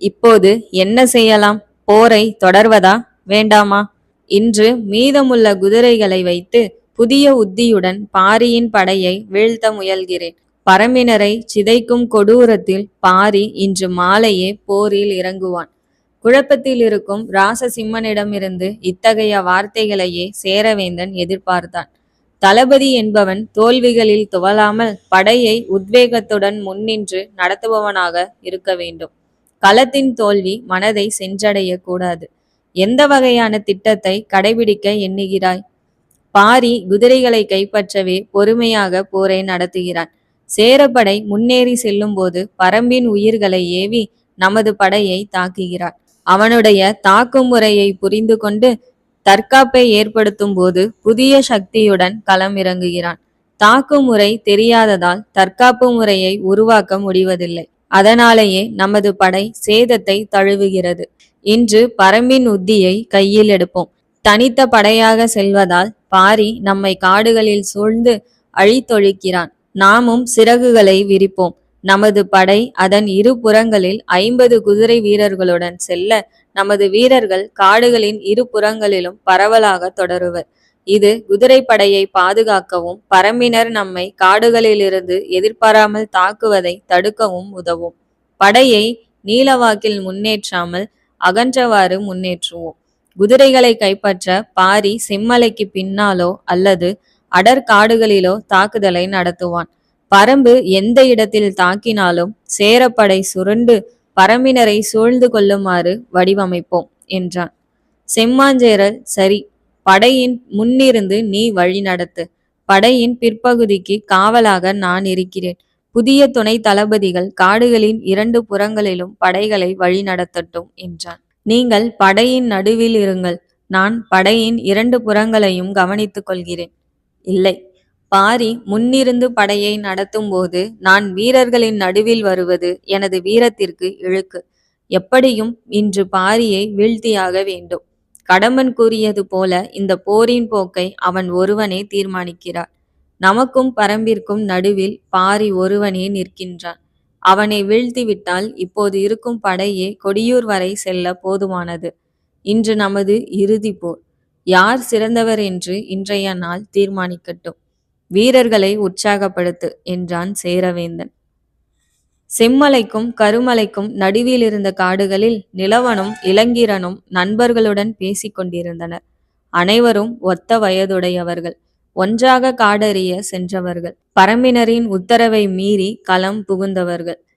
இப்போது என்ன செய்யலாம்? போரை தொடர்வதா? வேண்டாமா? இன்று மீதமுள்ள குதிரைகளை வைத்து புதிய உத்தியுடன் பாரியின் படையை வீழ்த்த முயல்கிறேன். பரம்பினரை சிதைக்கும் கொடூரத்தில் பாரி இன்று மாலையே போரில் இறங்குவான். குழப்பத்தில் இருக்கும் ராசசிம்மனிடமிருந்து இத்தகைய வார்த்தைகளையே சேரவேந்தன் எதிர்பார்த்தான். தளபதி என்பவன் தோல்விகளில் துவளாமல் படையை உத்வேகத்துடன் முன்னின்று நடத்துபவனாக இருக்க வேண்டும். களத்தின் தோல்வி மனதை சென்றடைய கூடாது. எந்த வகையான திட்டத்தை கடைபிடிக்க எண்ணுகிறாய்? பாரி குதிரைகளை கைப்பற்றவே பொறுமையாக போரை நடத்துகிறான். சேரப்படை முன்னேறி செல்லும்போது பரம்பின் உயிர்களை ஏவி நமது படையை தாக்குகிறான். அவனுடைய தாக்கும் முறையை புரிந்து கொண்டு தற்காப்பை ஏற்படுத்தும் போது புதிய சக்தியுடன் களம் இறங்குகிறான் தாக்கும் முறை தெரியாததால் தற்காப்பு முறையை உருவாக்க முடிவதில்லை. அதனாலேயே நமது படை சேதத்தை தழுவுகிறது. இன்று பரம்பின் உத்தியை கையில் எடுப்போம். தனித்த படையாக செல்வதால் பாரி நம்மை காடுகளில் சூழ்ந்து அழித்தொழிக்கிறான். நாமும் சிறகுகளை விரிப்போம். நமது படை அதன் இரு புறங்களில் ஐம்பது குதிரை வீரர்களுடன் செல்ல நமது வீரர்கள் காடுகளின் இரு புறங்களிலும் பரவலாக தொடருவர். இது குதிரைப்படையை பாதுகாக்கவும் பரம்பினர் நம்மை காடுகளிலிருந்து எதிர்பாராமல் தாக்குவதை தடுக்கவும் உதவும். படையை நீலவாக்கில் முன்னேற்றாமல் அகன்றவாறு முன்னேற்றுவோம். குதிரைகளை கைப்பற்ற பாரி செம்மலைக்கு பின்னாலோ அல்லது அடர் காடுகளிலோ தாக்குதலை நடத்துவான். பரம்பு எந்த இடத்தில் தாக்கினாலும் சேரப்படை சுருண்டு பரம்பினரை சூழ்ந்து கொள்ளுமாறு வடிவமைப்போம் என்றான். செம்மாஞ்சேரல் சரி படையின் முன்னிருந்து நீ வழிநடத்து படையின் பிற்பகுதிக்கு காவலாக நான் இருக்கிறேன். புதிய துணை தளபதிகள் காடுகளின் இரண்டு புறங்களிலும் படைகளை வழிநடத்தட்டும் என்றான். நீங்கள் படையின் நடுவில் இருங்கள். நான் படையின் இரண்டு புறங்களையும் கவனித்துக் கொள்கிறேன். இல்லை. பாரி முன்னிருந்து படையை நடத்தும் போது நான் வீரர்களின் நடுவில் வருவது எனது வீரத்திற்கு இழுக்கு. எப்படியும் இன்று பாரியை வீழ்த்தியாக வேண்டும். கடம்பன் கூறியது போல இந்த போரின் போக்கை அவன் ஒருவனே தீர்மானிக்கிறார். நமக்கும் பரம்பிற்கும் நடுவில் பாரி ஒருவனே நிற்கின்றான். அவனை வீழ்த்திவிட்டால் இப்போது இருக்கும் படையே கொடியூர் வரை செல்ல போதுமானது. இன்று நமது இறுதி போர். யார் சிறந்தவர் என்று இன்றைய நாள் தீர்மானிக்கட்டும். வீரர்களை உற்சாகப்படுத்து என்றான் சேரவேந்தன். செம்மலைக்கும் கருமலைக்கும் நடுவில் இருந்த காடுகளில் நிலவனும் இளங்கிரனும் நண்பர்களுடன் பேசிக் கொண்டிருந்தனர் அனைவரும் ஒத்த வயதுடையவர்கள். ஒன்றாக காடறிய சென்றவர்கள். பரம்பினரின் உத்தரவை மீறி களம் புகுந்தவர்கள்.